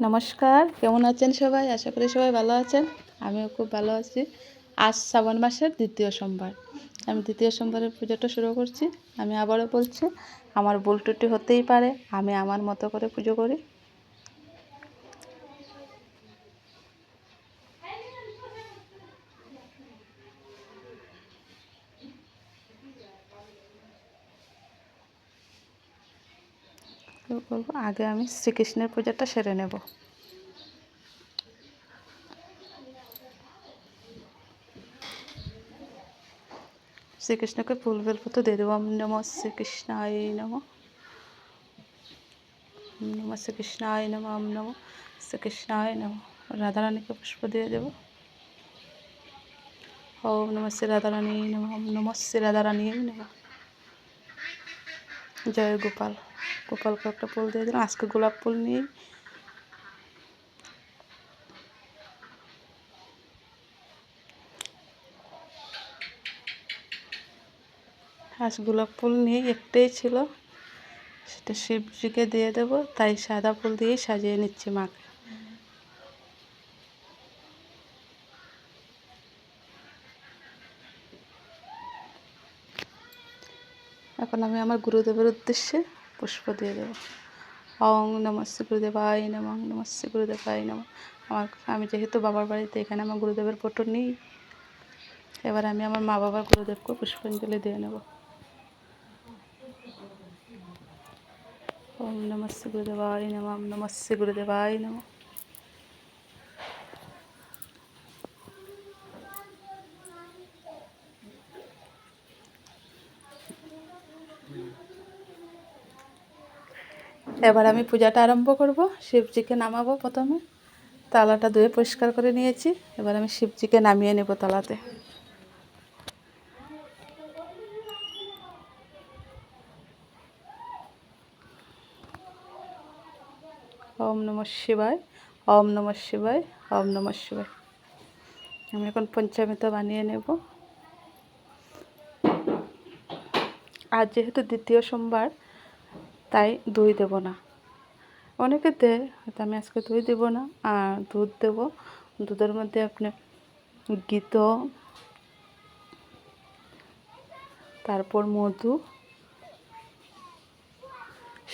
নমস্কার, কেমন আছেন সবাই? আশা করি সবাই ভালো আছেন। আমিও খুব ভালো আছি। আজ শ্রাবণ মাসের দ্বিতীয় সোমবার। আমি দ্বিতীয় সোমবারের পুজোটা শুরু করছি। আমি আবারও বলছি, আমার ভুল হতেই পারে। আমি আমার মতো করে পুজো করি। শুরু করব আগে আমি শ্রীকৃষ্ণের পূজাটা সেরে নেব। শ্রীকৃষ্ণকে ফুল বেলপত্র দিয়ে দেবো। নম শ্রীকৃষ্ণায় নম। নম শ্রীকৃষ্ণায় নম নম শ্রীকৃষ্ণায় নম। রাধারানীকে পুষ্প দিয়ে দেবো। ওম নম শ্রী রাধারানী নম নম শ্রী রাধারানী নম। জয় গোপাল। গোপালকে একটা ফুল দিয়ে দিলাম। আজকে গোলাপ ফুল নিয়ে আজ গোলাপ ফুল নিয়ে একটাই ছিল। সেটা শিবজিকে দিয়ে দেব, তাই সাদা ফুল দিয়েই সাজিয়ে নিচ্ছি মাকে। এখন আমি আমার গুরুদেবের উদ্দেশ্যে পুষ্প দিয়ে দেবো। অং নমস্তে গুরুদেবাই নম অং নমস্তে গুরুদেবাই নম। আমার, আমি যেহেতু বাবার বাড়িতে এখানে আমার গুরুদেবের ফটো নেই, এবার আমি আমার মা বাবার গুরুদেবকে পুষ্পাঞ্জলি দিয়ে নেব। ওম নমস্তে গুরুদেবাই নম নমস্তে গুরুদেবাই নম। এবার আমি পূজাটা আরম্ভ করব, শিবজিকে নামাবো প্রথমে। তালাটা ধুয়ে পরিষ্কার করে নিয়েছি, এবার আমি শিবজিকে নামিয়ে নেব তালাতে। ওম নম শিবায়, ওম নম শিবায়, ওম নম শিবায়। আমি এখন পঞ্চামৃত বানিয়ে নেব। আর যেহেতু দ্বিতীয় সোমবার তাই দই দেব না। অনেকে দেয়, হয়তো আমি আজকে দই দেবো না, আর দুধ দেব। দুধের মধ্যে আপনি গীত তারপর মধু,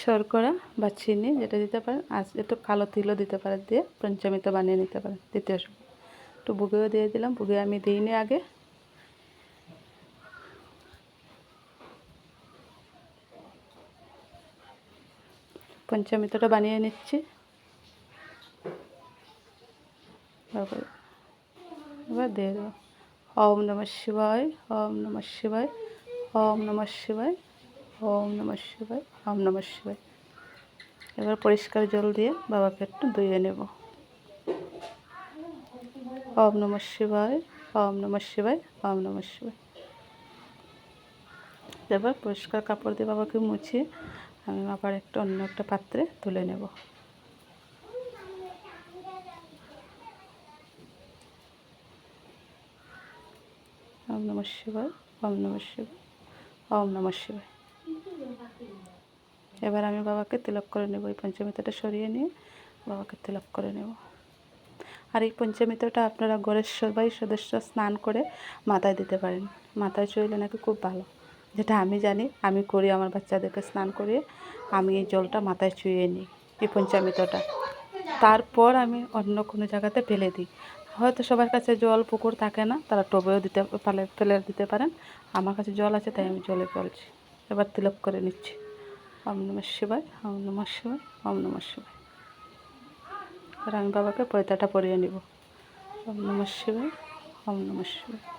শর্করা বা চিনি, যেটা দিতে পারেন। আজ একটু কালো তিলও দিতে পারেন দিয়ে, পঞ্চমিত বানিয়ে নিতে পারেন। দ্বিতীয় সময় একটু বুগেও দিয়ে দিলাম। বুগে আমি দিইনি আগে। পঞ্চমিতটা বানিয়ে নিচ্ছি। এবার দিয়ে ওম নম শিবায়, ওম নম শিবায়, ওম নম শিবায়, ওম নম শিবায়, ওম নম শিবায়। এবার পরিষ্কার জল দিয়ে বাবাকে একটু ধুয়ে নেব। ওম নম শিবায়, ওম নম শিবায়, ওম নম শিবায়। এবার পরিষ্কার কাপড় দিয়ে বাবাকে মুছিয়ে আমি আবার একটা অন্য একটা পাত্রে তুলে নেব। ওম নম শিবায়, ওম নম শিবায়, ওম নম এবার আমি বাবাকে তিলক করে নেব, এই পঞ্চমিতাটা সরিয়ে নিয়ে বাবাকে তিলক করে নেব। আর এই পঞ্চমিতাটা আপনারা ঘরের সবাই সদস্য স্নান করে মাথায় দিতে পারেন। মাথায় চইলে নাকি খুব ভালো। যেটা আমি জানি, আমি করি আমার বাচ্চাদেরকে স্নান করিয়ে, আমি এই জলটা মাথায় চুইয়ে নিই এই পঞ্চামৃতটা তারপর আমি অন্য কোনো জায়গাতে ফেলে দিই। হয়তো সবার কাছে জল, পুকুর থাকে না, তারা টবেও দিতে পালে, ফেলে দিতে পারেন। আমার কাছে জল আছে, তাই আমি জলে ফেলছি। এবার তিলক করে নিচ্ছি। ওম নমঃ শিবায়, ওম নমঃ শিবায়, ওম নমঃ শিবায়। এবার আমি বাবাকে পয়তাটা পরিয়ে নিব। ওম নমঃ শিবায়, ওম নমঃ শিবায়।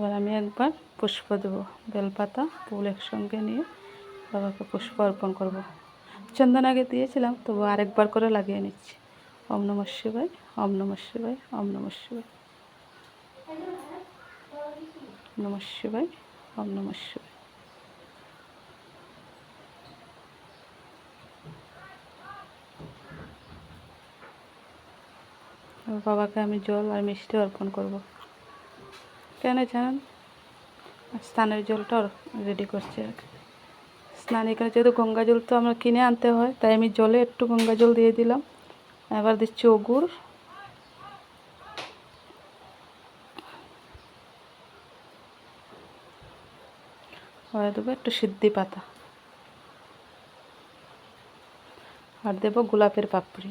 এবার আমি একবার পুষ্প দেবো, বেলপাতা, ফুল একসঙ্গে নিয়ে বাবাকে পুষ্প অর্পণ করব। চন্দন আগে দিয়েছিলাম, তবু আরেকবার করে লাগিয়ে নিচ্ছি। ওম নম শিবায়, ওম নম শিবায়, ওম নম শিবায়। নম শিবায়, ওম নম শিবায়। বাবাকে আমি জল আর মিষ্টি অর্পণ করব। কেন জানেন স্নানের জলটা রেডি করছি আর স্নান এখানে যেহেতু গঙ্গা জল তো আমরা কিনে আনতে হয়, তাই আমি জলে একটু গঙ্গা জল দিয়ে দিলাম। এবার দিচ্ছি ওগুর হয়ে দেবো একটু সিদ্ধি পাতা। আর দেবো গোলাপের পাপড়ি।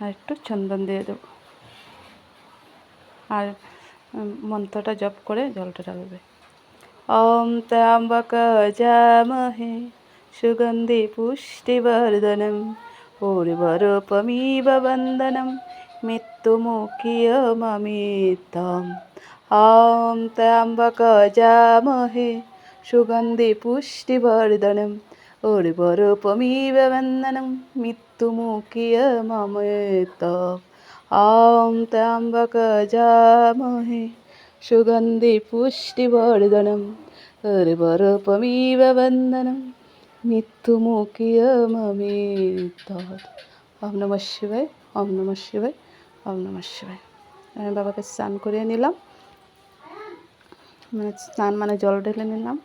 আর একটু চন্দন দিয়ে দেবো। আর মন্ত্রটা জপ করে জলটা ঢালবে ওম ত্র্যম্বক জামহে সুগন্ধি পুষ্টিবর্ধনম, উর্বরূপমিব বন্দনম মৃত্যুমুখীয়মমিতম ওম ত্র্যম্বক জামহে সুগন্ধি পুষ্টিবর্ধনম, উর্বরূপমিব বন্দনম মৃত্যুমুখীয়মমিতম ॐ त्र्यम्बक जामहे सुगन्धि पुष्टिवर्धनम् उर्वरूपमिव वन्दनं মৃত্যুমুখীয়মমিতৎ ওম নমঃ শিবায় ওম নমঃ শিবায় ওম নমঃ শিবায় আমি বাবাকে স্নান করিয়ে নিলাম মানে স্নান মানে জল ঢেলে নিলাম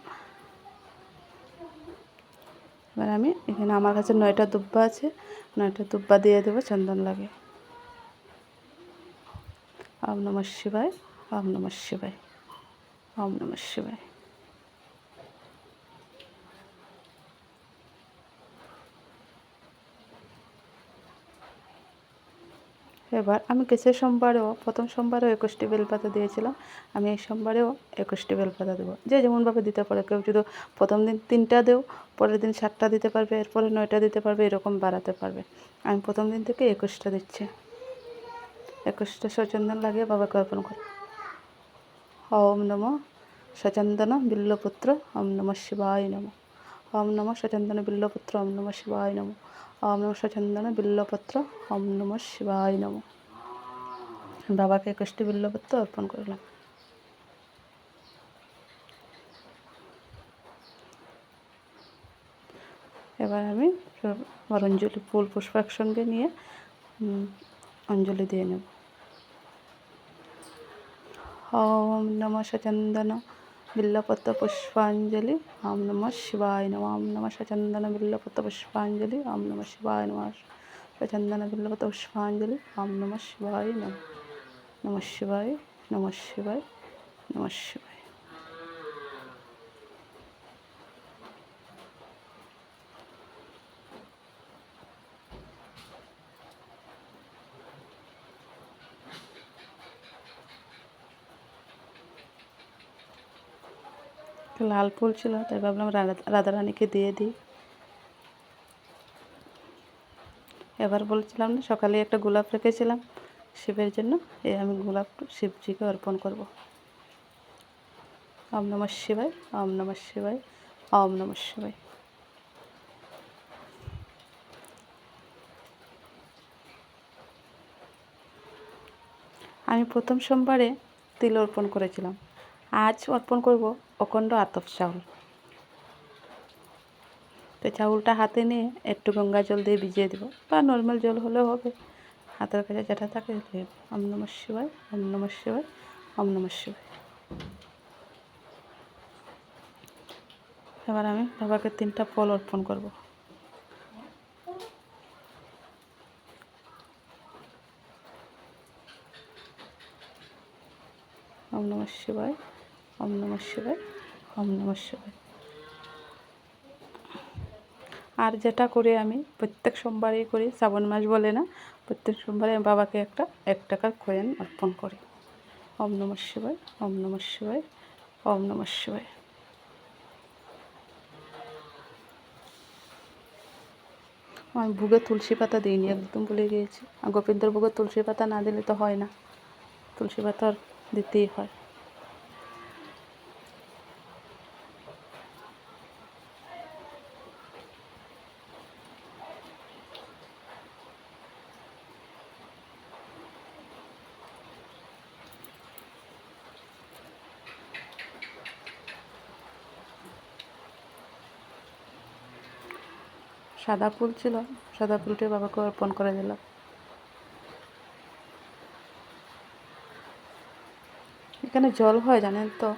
এবার আমি এখানে আমার কাছে নয়টা দুব্বা আছে নয়টা দুব্বা দিয়ে দেবো চন্দন লাগে ওম নমঃ শিবায় ওম নমঃ শিবায় ওম নমঃ শিবায় এবার আমি কেসের সোমবারেও, প্রথম সোমবারেও একুশটি বেলপাতা দিয়েছিলাম। আমি এই সোমবারেও একুশটি বেলপাতা দেবো। যে যেমনভাবে দিতে পারে, কেউ যদি প্রথম দিন তিনটা দেও, পরের দিন সাতটা দিতে পারবে, এরপরে নয়টা দিতে পারবে, এরকম বাড়াতে পারবে। আমি প্রথম দিন থেকে একুশটা দিচ্ছি। একুশটা সচন্দন লাগিয়ে বাবাকে অর্পণ করে। ওম নম সচন্দন বিল্লপুত্র, ওম নম শিবায় নম। ওম নম সচন্দন বিল্লপুত্র, ওম নম শিবায় নম। ওম নম সচন্দন বিল্লপত্র, ওম নম শিবায় নম। বাবাকে একুশটি বিল্লপত্র অর্পণ করলাম। এবার আমি অঞ্জলি ফুল পুষ্প একসঙ্গে নিয়ে অঞ্জলি দিয়ে নেব। ওম নম সচন্দন বিল্লপত্র পুষ্পাঞ্জলি, ওম নম শিবায় নম, ওম নম সচন্দন বিল্লপত্র পুষ্পাঞ্জলি, ওম নম শিবায় নম সচন্দন বিল্লপত্র পুষ্পাঞ্জলি, ওম নম শিবায় নম নম শিবায় নম শিবায় নম শিবায়। লাল ফুল ছিল, তাই ভাবলাম রাধা- রাধারানীকে দিয়ে দিই। এবার বলছিলাম না, সকালে একটা গোলাপ রেখেছিলাম, শিবের জন্য এই আমি গোলাপ শিবজিকে অর্পণ করব। ওম নমঃ শিবায়, ওম নমঃ শিবায়, ওম নমঃ শিবায়। আমি প্রথম সোমবারে তিল অর্পণ করেছিলাম। আজ অর্পণ করব অখণ্ড আতপ চাউল। তো চাউলটা হাতে নিয়ে একটু গঙ্গা জল দিয়ে ভিজিয়ে দেবো। বা নর্মাল জল হলেও হবে। হাতের কাছে যেটা থাকে। ওম নমঃ শিবায়, ওম নমঃ শিবায় নমঃ শিবায়। এবার আমি বাবাকে তিনটা ফল অর্পণ করব। ওম নমঃ শিবায়, ওম নমঃ শিবায় ওম নমঃ শিবায় আর যেটা করে আমি প্রত্যেক সোমবারেই করি, শ্রাবণ মাস বলে না, প্রত্যেক সোমবারে আমি বাবাকে একটা, এক টাকার কয়েন অর্পণ করি। ওম নমঃ শিবায়, ওম নমঃ শিবায়, ওম নমঃ শিবায়। আমি ভুগে তুলসী পাতা দিইনি, একদম ভুলে গিয়েছি। আর গোবিন্দর ভোগে তুলসী পাতা না দিলে তো হয় না। তুলসী পাতা দিতেই হয়। সাদা ফুল ছিল, সাদা ফুলটি বাবাকে অর্পণ করে দিলাম এখানে জল হয় জানেন তো?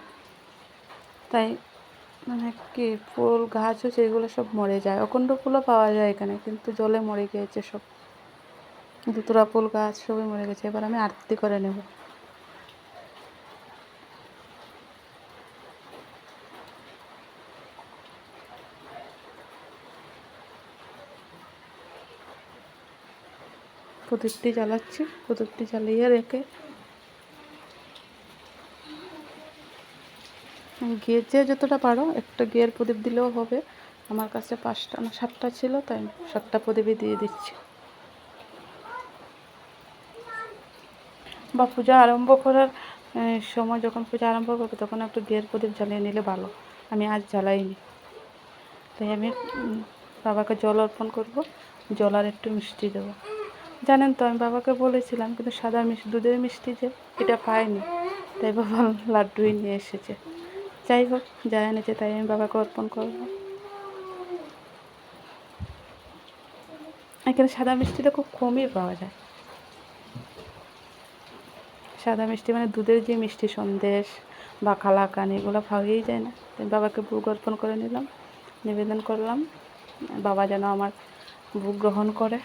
তাই মানে কি ফুল গাছ হচ্ছে এগুলো সব মরে যায়। অখণ্ড ফুলও পাওয়া যায় এখানে, কিন্তু জলে মরে গিয়েছে সব। দুতুরা ফুল, গাছ সবই মরে গেছে। এবার আমি আরতি করে নেব। প্রদীপটি জ্বালাচ্ছি, প্রদীপটি জ্বালিয়ে রেখে গিয়ে যে যতটা পারো, একটা গিয়ের প্রদীপ দিলেও হবে। আমার কাছে পাঁচটা না, সাতটা ছিল, তাই সাতটা প্রদীপই দিয়ে দিচ্ছি। বা পূজা আরম্ভ করার সময় যখন পূজা আরম্ভ করবে, তখন একটু গিয়ের প্রদীপ জ্বালিয়ে নিলে ভালো। আমি আজ জ্বালাইনি। তাই আমি বাবাকে জল অর্পণ করব, জল আর একটু মিষ্টি দেবো। জানেন তো, আমি বাবাকে বলেছিলাম, কিন্তু সাদা মিষ্টি দুধের মিষ্টি যে, এটা পায়নি তাই বাবা লাড্ডুই নিয়ে এসেছে। যাই হোক যা এনেছে, তাই আমি বাবাকে অর্পণ করব এখানে সাদা মিষ্টিটা খুব কমই পাওয়া যায়। সাদা মিষ্টি মানে দুধের যে মিষ্টি সন্দেশ বা কালাকান এগুলো পাওয়াই যায় না। তাই বাবাকে ভোগ অর্পণ করে নিলাম, নিবেদন করলাম। বাবা যেন আমার ভোগ গ্রহণ করে।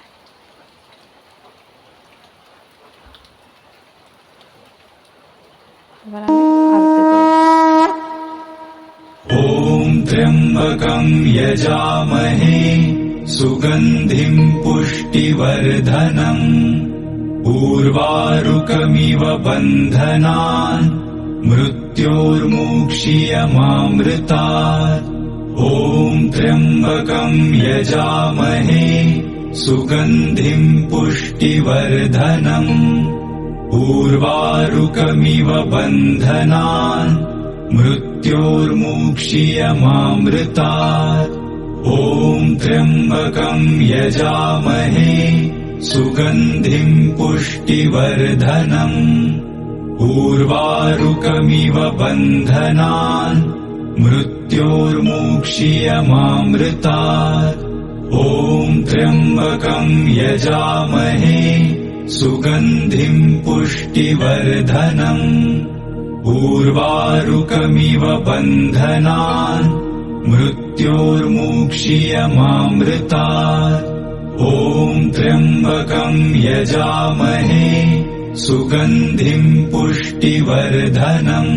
त्र्यम्बकम् यजामहे सुगन्धिम् पुष्टिवर्धनम् ऊर्वारुकमिव बन्धनान् मृत्योर्मुक्षीयमामृतात् ॐ त्र्यम्बकम् यजामहे सुगन्धिम् पुष्टिवर्धनम् ऊर्वारुकमिव बन्धनान् मृत्योर्मुक्षीयमामृतात् ॐ त्र्यम्बकम् यजामहे सुगन्धिम् पुष्टिवर्धनम्। ऊर्वारुकमिव बन्धनान् मृत्योर्मुक्षीयमामृतात् ॐ त्र्यम्बकम् यजामहे सुगन्धिम् पुष्टिवर्धनम् ऊर्वारुकमिव बन्धनान् मृत्योर्मुक्षीयमामृतात् ॐ त्र्यम्बकम् यजामहे सुगन्धिम् पुष्टिवर्धनम्